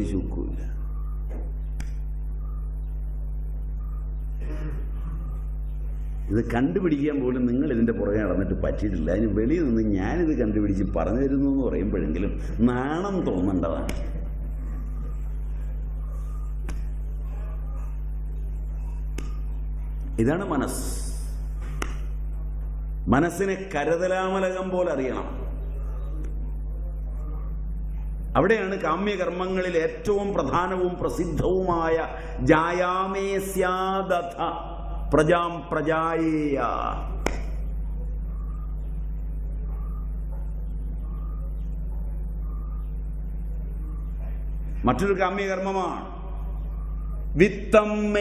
ചുക്കുമില്ല ഇത് കണ്ടുപിടിക്കാൻ പോലും നിങ്ങൾ ഇതിന്റെ പുറകെ നടന്നിട്ട് പറ്റിയിട്ടില്ല. അതിന് വെളിയിൽ നിന്ന് ഞാനിത് കണ്ടുപിടിച്ച് പറഞ്ഞു തരുന്നു എന്ന് പറയുമ്പോഴെങ്കിലും നാണം തോന്നേണ്ടതാണ്. ഇതാണ് മനസ്സ്. മനസ്സിനെ കരതലാമലകം പോലെ അറിയണം. അവിടെയാണ് കാമ്യകർമ്മങ്ങളിൽ ഏറ്റവും പ്രധാനവും പ്രസിദ്ധവുമായ ജായാമേ പ്രജാം പ്രജായേയ. മറ്റൊരു കാമ്യകർമ്മമാണ് വിത്തം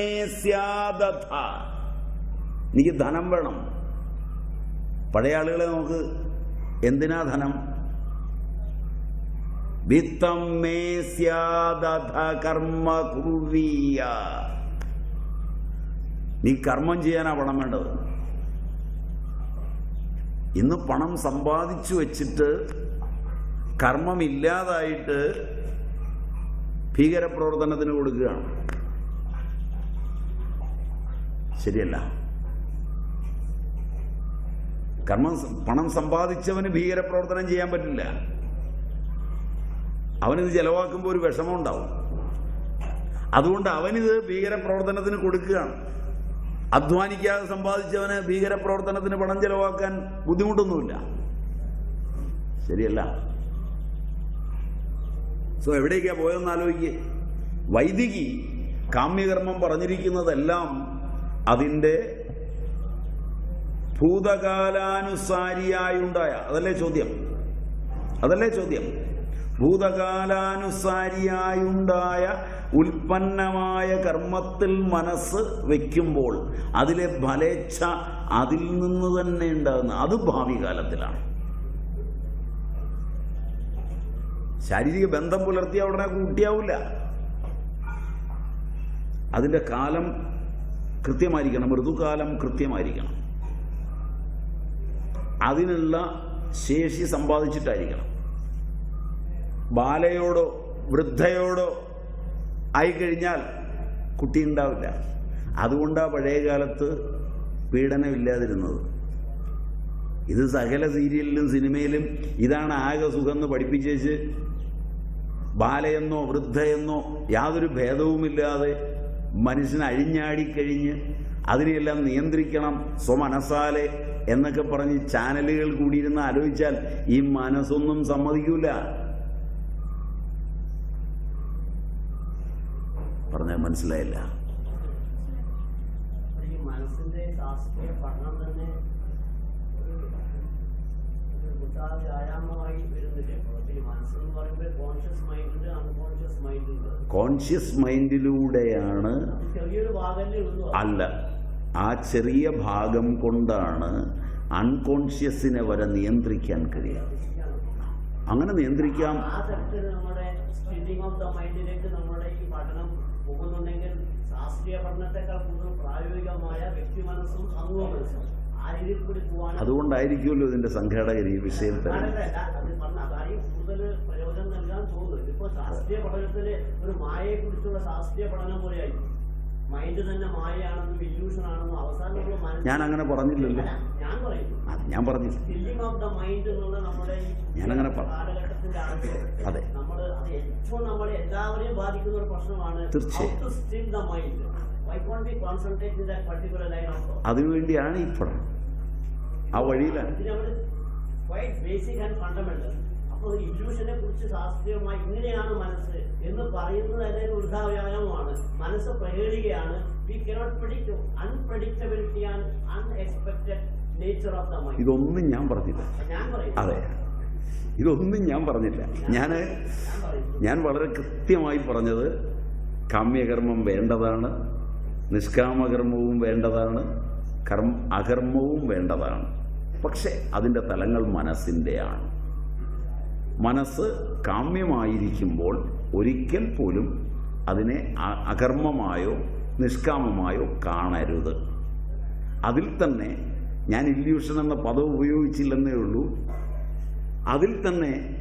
എനിക്ക് ധനം വേണം. പഴയ ആളുകളെ നമുക്ക് എന്തിനാ ധനം? വിത്തം മേ സ്യാദഥ കർമ്മ കുർവീയ നീ കർമ്മം ചെയ്യാനാ പണം വേണ്ടത്. ഇന്ന് പണം സമ്പാദിച്ചു വെച്ചിട്ട് കർമ്മമില്ലാതായിട്ട് ഭീകരപ്രവർത്തനത്തിന് കൊടുക്കുകയാണ്. ശരിയല്ല. കർമ്മം പണം സമ്പാദിച്ചവന് ഭീകരപ്രവർത്തനം ചെയ്യാൻ പറ്റില്ല. അവനിത് ചെലവാക്കുമ്പോൾ ഒരു വിഷമം ഉണ്ടാവും. അതുകൊണ്ട് അവനിത് ഭീകരപ്രവർത്തനത്തിന് കൊടുക്കുകയാണ്. അധ്വാനിക്കാതെ സമ്പാദിച്ചവന് ഭീകരപ്രവർത്തനത്തിന് പണം ചെലവാക്കാൻ ബുദ്ധിമുട്ടൊന്നുമില്ല. ശരിയല്ല. സോ എവിടേക്കാ പോയതെന്ന് ആലോചിക്കുക വൈദികി കാമ്യകർമ്മം പറഞ്ഞിരിക്കുന്നതെല്ലാം അതിന്റെ ഭൂതകാലാനുസാരിയായുണ്ടായ അതല്ലേ ചോദ്യം? അതല്ലേ ചോദ്യം? ഭൂതകാലാനുസാരിയായുണ്ടായ ഉൽപ്പന്നമായ കർമ്മത്തിൽ മനസ്സ് വയ്ക്കുമ്പോൾ അതിലെ ഫലേച്ഛ അതിൽ നിന്ന് തന്നെ ഉണ്ടാകുന്ന അത് ഭാവി കാലത്തിലാണ്. ശാരീരിക ബന്ധം പുലർത്തിയ ഉടനെ കൂട്ടിയാവില്ല. അതിന്റെ കാലം കൃത്യമായിരിക്കണം ഋതുകാലം കൃത്യമായിരിക്കണം. അതിനുള്ള ശേഷി സമ്പാദിച്ചിട്ടായിരിക്കണം. ബാലയോടോ വൃദ്ധയോടോ ആയിക്കഴിഞ്ഞാൽ കുട്ടി ഉണ്ടാവില്ല അതുകൊണ്ടാണ് പഴയ കാലത്ത് പീഡനമില്ലാതിരുന്നത്. ഇത് സകല സീരിയലിലും സിനിമയിലും ഇതാണ് ആകെ സുഖം എന്ന് പഠിപ്പിച്ചേച്ച് ബാലയെന്നോ വൃദ്ധയെന്നോ യാതൊരു ഭേദവുമില്ലാതെ മനുഷ്യൻ അഴിഞ്ഞാടിക്കഴിഞ്ഞ് അതിനെയെല്ലാം നിയന്ത്രിക്കണം സ്വമനസാലെ എന്നൊക്കെ പറഞ്ഞ് ചാനലുകൾ കൂടിയിരുന്ന് ആലോചിച്ചാൽ ഈ മനസ്സൊന്നും സമ്മതിക്കൂല. പറയുമ്പോൾ കോൺഷ്യസ് മൈൻഡിലൂടെയാണ് അല്ല ആ ചെറിയ ഭാഗം കൊണ്ടാണ് അൺകോൺഷ്യസിനെ വരെ നിയന്ത്രിക്കാൻ കഴിയുക. അങ്ങനെ നിയന്ത്രിക്കാം. നമ്മുടെ ഓഫ് ദ മൈൻഡിലേക്ക് നമ്മുടെ ഈ പഠനം പോകുന്നുണ്ടെങ്കിൽ ശാസ്ത്രീയ പഠനത്തെക്കാൾ കൂടുതൽ പ്രായോഗികമായ വ്യക്തി മനസ്സും സമൂഹ മനസ്സും അതുകൊണ്ടായിരിക്കുമല്ലോ ഇതിന്റെ സംഘാടകർ ഈ വിഷയം തന്നെ പ്രയോജനം നൽകാൻ തോന്നുന്നു ഇപ്പൊ ശാസ്ത്രീയ പഠനത്തിൽ ഒരു മായയെ കുറിച്ചുള്ള ശാസ്ത്രീയ പഠനം പോലെയായി ഞാൻ അങ്ങനെ പറഞ്ഞില്ലല്ലോ. ഞാൻ പറഞ്ഞില്ല ഞാൻ പറഞ്ഞില്ല. സ്റ്റില്ലിംഗ് അതെ. തീർച്ചയായും. അതിനുവേണ്ടിയാണ് ഈ പടം. ആ വഴിയിലാണ്. അപ്പോൾ ഇല്യൂഷനെ കുറിച്ച് ശാസ്ത്രീയമായി ഇങ്ങനെയാണ് മനസ്സ് എന്ന് പറയുന്നത് തന്നെ ഒരു ഉത്സാഹവ്യായാമമാണ് മനസ്സ് we cannot predict unpredictability and unexpected nature of the mind ഇതൊന്നും ഞാൻ പറഞ്ഞില്ല. ഞാൻ പറയും. അതെ. ഇതൊന്നും ഞാൻ പറഞ്ഞില്ല. ഞാൻ ഞാൻ വളരെ കൃത്യമായി പറഞ്ഞത് കാമ്യകർമ്മം വേണ്ടതാണ് നിഷ്കാമകർമ്മവും വേണ്ടതാണ് കർമ്മ അകർമ്മവും വേണ്ടതാണ്. പക്ഷേ അതിന്റെ തലങ്ങൾ മനസ്സിന്റെയാണ് മനസ്സ് കാമ്യമായിരിക്കുമ്പോൾ ഒരിക്കൽ പോലും അതിനെ അകർമ്മമായോ നിഷ്കാമമായോ കാണരുത്. അതിൽ തന്നെ ഞാൻ ഇല്യൂഷൻ എന്ന പദം ഉപയോഗിച്ചില്ലെന്നേ ഉള്ളൂ. അതിൽ തന്നെ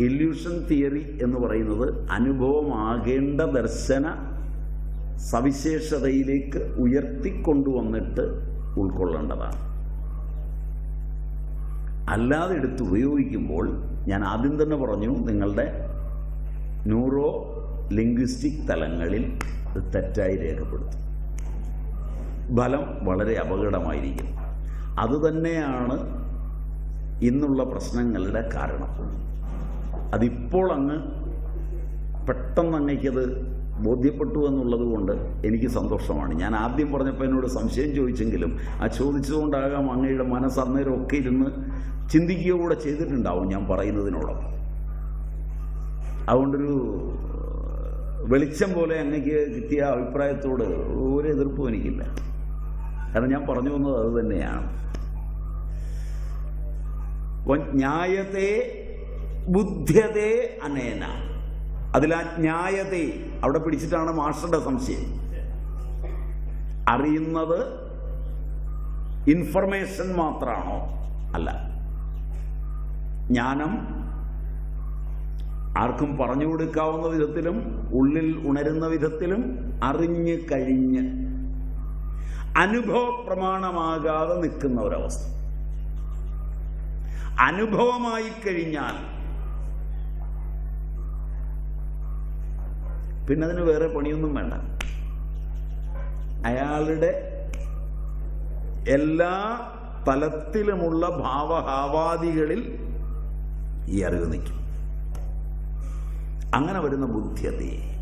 ഇല്യൂഷൻ തിയറി എന്ന് പറയുന്നത് അനുഭവമാകേണ്ട ദർശന സവിശേഷതയിലേക്ക് ഉയർത്തിക്കൊണ്ടുവന്നിട്ട് ഉൾക്കൊള്ളേണ്ടതാണ്. അല്ലാതെ എടുത്ത് ഉപയോഗിക്കുമ്പോൾ ഞാൻ ആദ്യം തന്നെ പറഞ്ഞു നിങ്ങളുടെ ന്യൂറോ ലിംഗ്വിസ്റ്റിക് തലങ്ങളിൽ തെറ്റായി രേഖപ്പെടുത്തും. ഫലം വളരെ അപകടമായിരിക്കും. അതുതന്നെയാണ് ഇന്നുള്ള പ്രശ്നങ്ങളുടെ കാരണം. അതിപ്പോൾ അങ്ങ് പെട്ടെന്ന് അങ്ങേക്കത് ബോധ്യപ്പെട്ടു എന്നുള്ളത് കൊണ്ട് എനിക്ക് സന്തോഷമാണ്. ഞാൻ ആദ്യം പറഞ്ഞപ്പോൾ എന്നോട് സംശയം ചോദിച്ചെങ്കിലും ആ ചോദിച്ചതുകൊണ്ടാകാം അങ്ങയുടെ മനസ്സ് അന്നേരം ഒക്കെ ഇരുന്ന് ചിന്തിക്കുക കൂടെ ചെയ്തിട്ടുണ്ടാവും ഞാൻ പറയുന്നതിനോടൊപ്പം. അതുകൊണ്ടൊരു വെളിച്ചം പോലെ അങ്ങക്ക് കിട്ടിയ അഭിപ്രായത്തോട് ഒരു എതിർപ്പും എനിക്കില്ല. കാരണം ഞാൻ പറഞ്ഞു വന്നത് അത് തന്നെയാണ്. ബുദ്ധ്യതേ അനേന. അതിൽ ആ ജ്ഞായതെ അവിടെ പിടിച്ചിട്ടാണ് മാസ്റ്ററുടെ സംശയം. അറിയുന്നത് ഇൻഫർമേഷൻ മാത്രമാണോ അല്ല. ജ്ഞാനം ആർക്കും പറഞ്ഞു കൊടുക്കാവുന്ന വിധത്തിലും ഉള്ളിൽ ഉണരുന്ന വിധത്തിലും അറിഞ്ഞു കഴിഞ്ഞ് അനുഭവ പ്രമാണമാകാതെ നിൽക്കുന്ന ഒരവസ്ഥ. അനുഭവമായി കഴിഞ്ഞാൽ പിന്നെ അതിന് വേറെ പണിയൊന്നും വേണ്ട. അയാളുടെ എല്ലാ തലത്തിലുമുള്ള ഭാവഹാവാദികളിൽ ഈ അറിവ് നിൽക്കും. അങ്ങനെ വരുന്ന ബുദ്ധ്യതയെ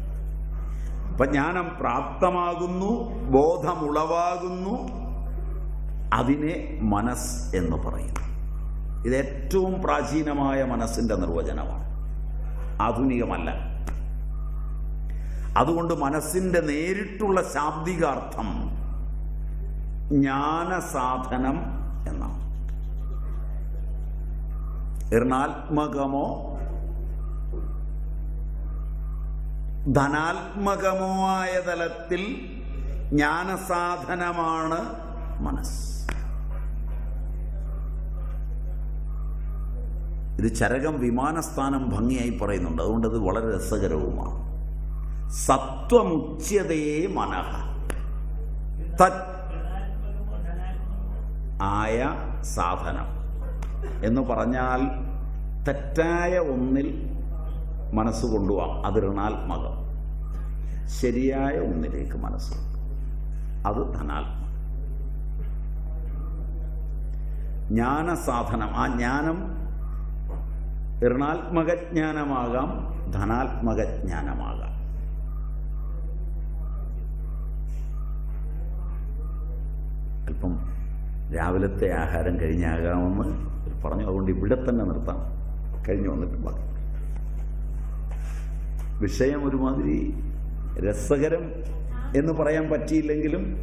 അപ്പൊ ജ്ഞാനം പ്രാപ്തമാകുന്നു ബോധമുളവാകുന്നു അതിനെ മനസ് എന്ന് പറയുന്നു. ഇത് ഏറ്റവും പ്രാചീനമായ മനസ്സിന്റെ നിർവചനമാണ്. ആധുനികമല്ല. അതുകൊണ്ട് മനസ്സിന്റെ നേരിട്ടുള്ള ശാബ്ദികാർത്ഥം ജ്ഞാനസാധനം എന്നാണ്. ഋണാത്മകമോ ധനാത്മകമോ ആയ തലത്തിൽ ജ്ഞാനസാധനമാണ് മനസ്സ്. ഇത് ചരകം വിമാനസ്ഥാനം ഭംഗിയായി പറയുന്നുണ്ട്. അതുകൊണ്ട് അത് വളരെ രസകരവുമാണ്. സത്വമുച്യതയെ മനഃ. ആയ സാധനം. എന്ന് പറഞ്ഞാൽ തെറ്റായ ഒന്നിൽ മനസ്സ് കൊണ്ടുപോവാം. അത് ഋണാത്മകം ശരിയായ ഒന്നിലേക്ക് മനസ്സ്. അത് ധനാത്മകം. ജ്ഞാനസാധനം. ആ ജ്ഞാനം ഋണാത്മക ജ്ഞാനമാകാം ധനാത്മക ജ്ഞാനമാകാം അല്പം രാവിലത്തെ ആഹാരം കഴിഞ്ഞാകാമെന്ന് പറഞ്ഞു. അതുകൊണ്ട് ഇവിടെ തന്നെ നിർത്താം. കഴിഞ്ഞു വന്നിട്ട് ബാക്കി. വിഷയം ഒരുമാതിരി രസകരം എന്ന് പറയാൻ പറ്റിയില്ലെങ്കിലും